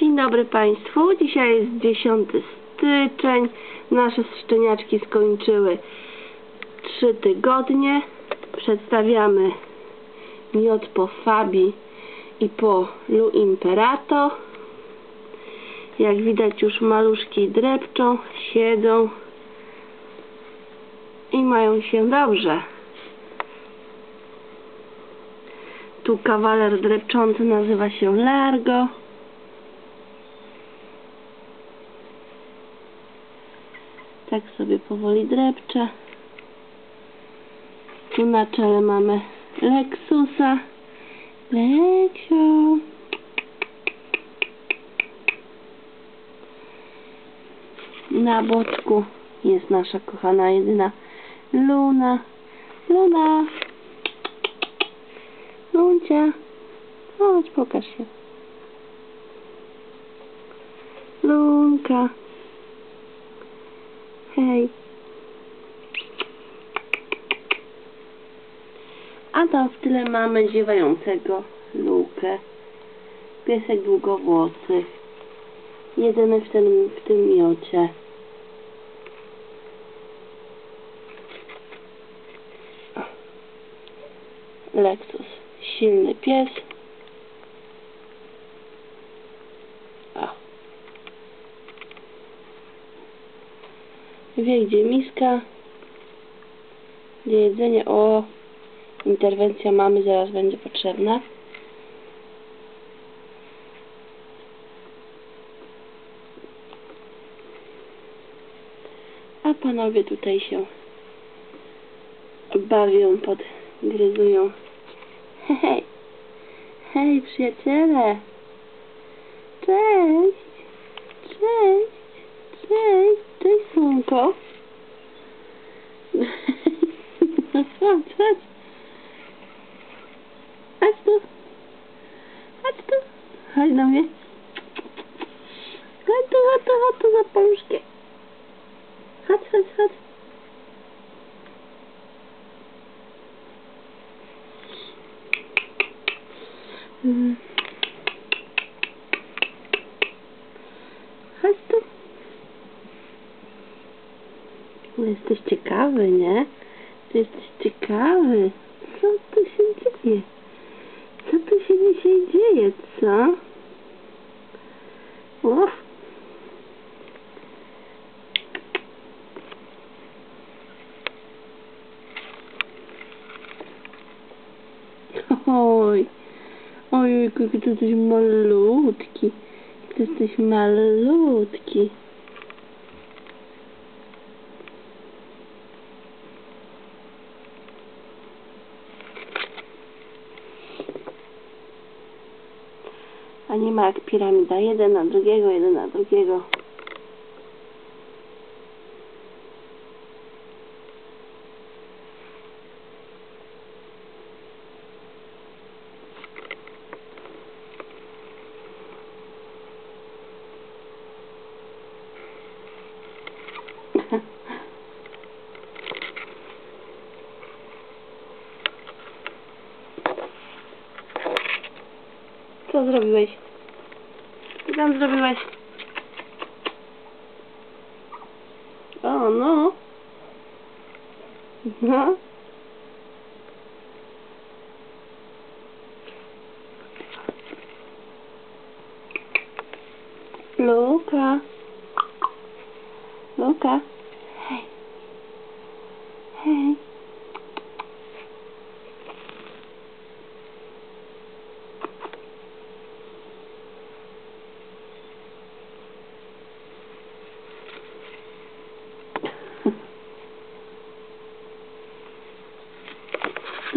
Dzień dobry Państwu. Dzisiaj jest 10 styczeń. Nasze szczeniaczki skończyły 3 tygodnie. Przedstawiamy miod po Fabi i po Lu Imperato. Jak widać już maluszki drepczą, siedzą i mają się dobrze. Tu kawaler drepczący nazywa się Largo. Tak sobie powoli drepcze. Tu na czele mamy Lexusa. Leksio. Na boczku jest nasza kochana jedyna Luna. Luna. Luncia. Chodź, pokaż się. Lunka. Hej. A tam w tyle mamy ziewającego Lukę. Piesek długowłosy. Jedziemy w, tym w tym miocie. Lexus. Silny pies. Wie gdzie miska. Gdzie jedzenie. O. Interwencja mamy zaraz będzie potrzebna. A panowie tutaj się bawią, podgryzują. Hej, hej przyjaciele. Cześć, cześć, cześć, cześć słonko. Chodź, chodź. Chodź tu. Chodź tu. Chodź do mnie. Chodź tu, chodź tu, chodź tu za paluszkiem. Chodź, chodź, chodź. Mm. Chodź tu. Jesteś ciekawy, nie? Jesteś ciekawy. Co tu się dzieje? Co tu się dzisiaj dzieje, co? Uff. Oj. Ojejku, jaki ty jesteś malutki. Ty jesteś malutki. A nie ma jak piramida. Jeden na drugiego, jeden na drugiego. Co zrobiłeś? Co tam zrobiłeś? O, no. No. Luka. Luka. Hej. Hej.